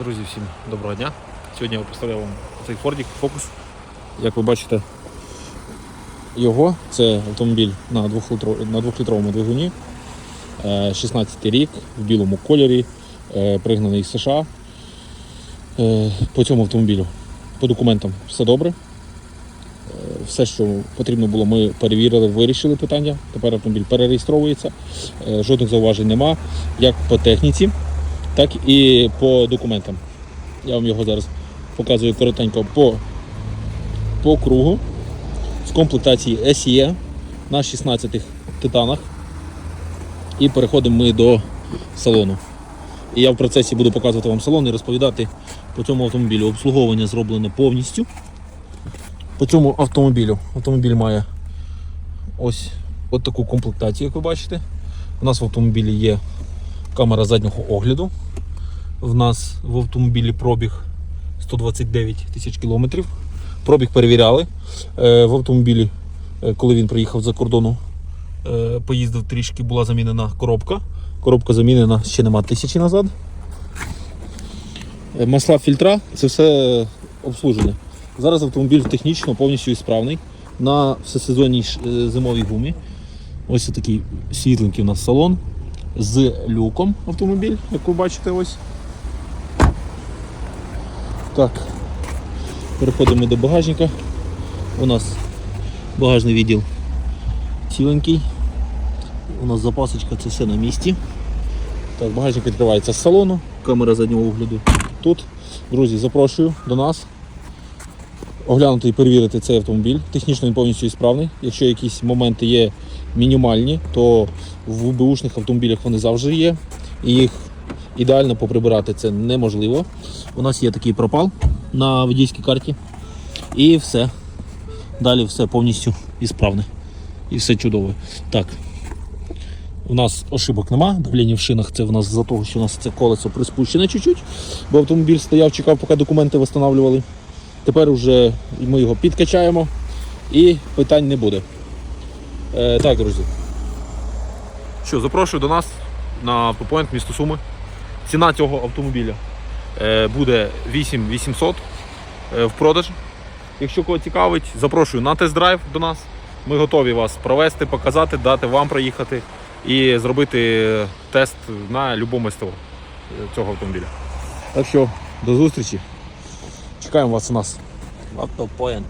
Друзі, всім доброго дня. Сьогодні я представляю вам цей Ford Focus. Як ви бачите, його це автомобіль на 2-літровому на двохлітровому двигуні. Е, 16 рік в білому кольорі, е, пригнаний з США. Е, По цьому автомобілю по документам все добре. Е, Все, що потрібно було, ми перевірили, вирішили питання. Тепер автомобіль перереєстровується, Е, жодних зауважень нема, як по техніці, так і по документам. Я вам його зараз показую коротенько по, по кругу з комплектації SE на 16 титанах. І переходимо ми до салону. І я в процесі буду показувати вам салон і розповідати по цьому автомобілю. Обслуговування зроблене повністю. По цьому автомобілю. Автомобіль має ось от таку комплектацію, як ви бачите. У нас в автомобілі є камера заднього огляду. В нас в автомобілі пробіг 129 тисяч кілометрів. Пробіг перевіряли. Е, В автомобілі, е, коли він приїхав за кордону, е, поїздив трішки, була замінена коробка. Коробка замінена ще нема тисячі назад. Масла фільтра це все обслужене. Зараз автомобіль технічно повністю ісправний на всесезонній зимовій гумі. Ось такий світленький у нас салон з люком автомобіль, як ви бачите, ось. Так, переходимо до багажника. У нас багажний відділ ціленький. У нас запасочка, це все на місці. Так, багажник відкривається з салону, камера заднього огляду тут. Друзі, запрошую до нас. Оглянути і перевірити цей автомобіль. Технічно він повністю ісправний. Якщо якісь моменти є мінімальні, то в бушних автомобілях вони завжди є. І їх ідеально поприбирати це неможливо. У нас є такий пропал на водійській карті. І все. Далі все повністю ісправне. І все чудове. Так. У нас ошибок нема. Давлення в шинах це в нас за того, що у нас це колесо приспущене чуть-чуть, бо автомобіль стояв, чекав, поки документи встановлювали. Тепер вже ми його підкачаємо і питань не буде. Е, так, друзі. Що, запрошую до нас на автопоінт місто Суми. Ціна цього автомобіля е, буде 8800 е, в продаж. Якщо кого цікавить, запрошую на тест-драйв до нас. Ми готові вас провести, показати, дати вам проїхати і зробити тест на будь-якому СТО цього автомобіля. Так що, до зустрічі. Чекаємо вас у нас. Автопоінт.